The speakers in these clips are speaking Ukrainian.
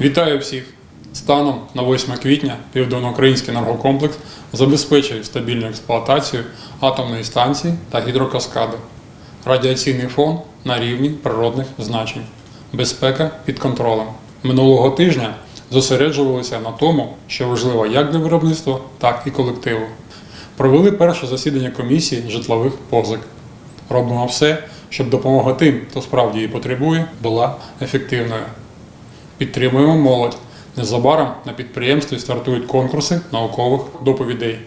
Вітаю всіх! Станом на 8 квітня Південноукраїнський енергокомплекс забезпечує стабільну експлуатацію атомної станції та гідрокаскади. Радіаційний фон на рівні природних значень. Безпека під контролем. Минулого тижня зосереджувалися на тому, що важливо як для виробництва, так і колективу. Провели перше засідання комісії житлових позик. Робимо все, щоб допомога тим, хто справді її потребує, була ефективною. Підтримуємо молодь. Незабаром на підприємстві стартують конкурси наукових доповідей.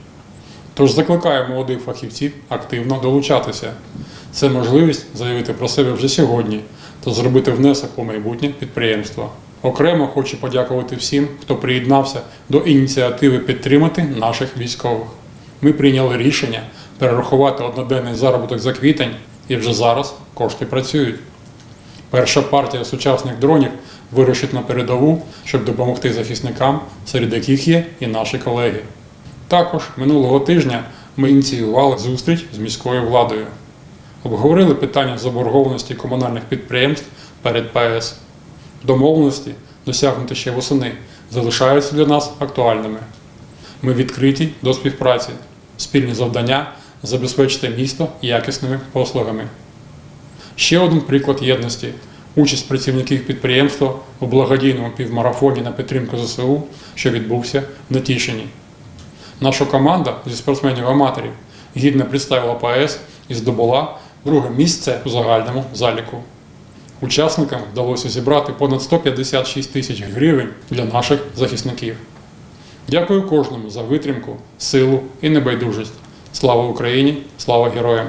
Тож закликаю молодих фахівців активно долучатися. Це можливість заявити про себе вже сьогодні та зробити внесок у майбутнє підприємства. Окремо хочу подякувати всім, хто приєднався до ініціативи підтримати наших військових. Ми прийняли рішення перерахувати одноденний заробіток за квітень, і вже зараз кошти працюють. Перша партія сучасних дронів вирушить на передову, щоб допомогти захисникам, серед яких є і наші колеги. Також минулого тижня ми ініціювали зустріч з міською владою. Обговорили питання заборгованості комунальних підприємств перед ПАЕС. Домовленості, досягнуті ще восени, залишаються для нас актуальними. Ми відкриті до співпраці. Спільні завдання забезпечити місто якісними послугами. Ще один приклад єдності участь працівників підприємства у благодійному півмарафоні на підтримку ЗСУ, що відбувся в Нетішині. Наша команда зі спортсменів-аматорів гідно представила ПАЕС і здобула друге місце у загальному заліку. Учасникам вдалося зібрати понад 156 тисяч гривень для наших захисників. Дякую кожному за витримку, силу і небайдужість. Слава Україні! Слава героям!